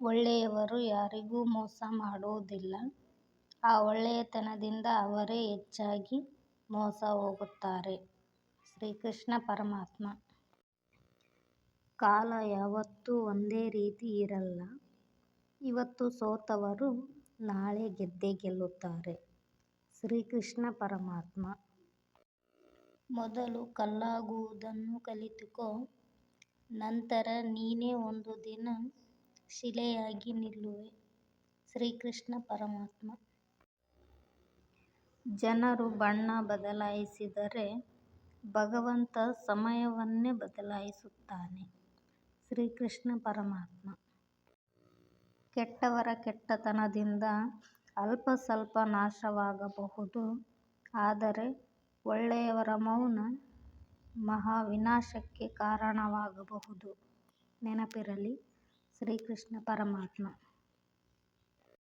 ಒಳ್ಳೆಯವರು ಯಾರಿಗೂ ಮೋಸ ಮಾಡುವುದಿಲ್ಲ ಆ ಒಳ್ಳೆಯತನದಿಂದ ಅವರೇ ಹೆಚ್ಚಾಗಿ ಮೋಸ ಹೋಗುತ್ತಾರೆ. ಶ್ರೀಕೃಷ್ಣ ಪರಮಾತ್ಮ. ಕಾಲ ಯಾವತ್ತೂ ಒಂದೇ ರೀತಿ ಇರಲ್ಲ. ಇವತ್ತು ಸೋತವರು ನಾಳೆ ಗೆದ್ದೇ ಗೆಲ್ಲುತ್ತಾರೆ. ಶ್ರೀಕೃಷ್ಣ ಪರಮಾತ್ಮ. ಮೊದಲು ಕಲ್ಲಾಗುವುದನ್ನು ಕಲಿತುಕೋ, ನಂತರ ನೀನೇ ಒಂದು ದಿನ ಶಿಲೆಯಾಗಿ ನಿಲ್ಲುವೆ. ಶ್ರೀಕೃಷ್ಣ ಪರಮಾತ್ಮ. ಜನರು ಬಣ್ಣ ಬದಲಾಯಿಸಿದರೆ ಭಗವಂತ ಸಮಯವನ್ನೇ ಬದಲಾಯಿಸುತ್ತಾನೆ. ಶ್ರೀಕೃಷ್ಣ ಪರಮಾತ್ಮ. ಕೆಟ್ಟವರ ಕೆಟ್ಟತನದಿಂದ ಅಲ್ಪ ಸ್ವಲ್ಪ ನಾಶವಾಗಬಹುದು. ಆದರೆ ಒಳ್ಳೆಯವರ ಮೌನ ಮಹಾವಿನಾಶಕ್ಕೆ ಕಾರಣವಾಗಬಹುದು. ನೆನಪಿರಲಿ ಶ್ರೀಕೃಷ್ಣ ಪರಮಾತ್ಮ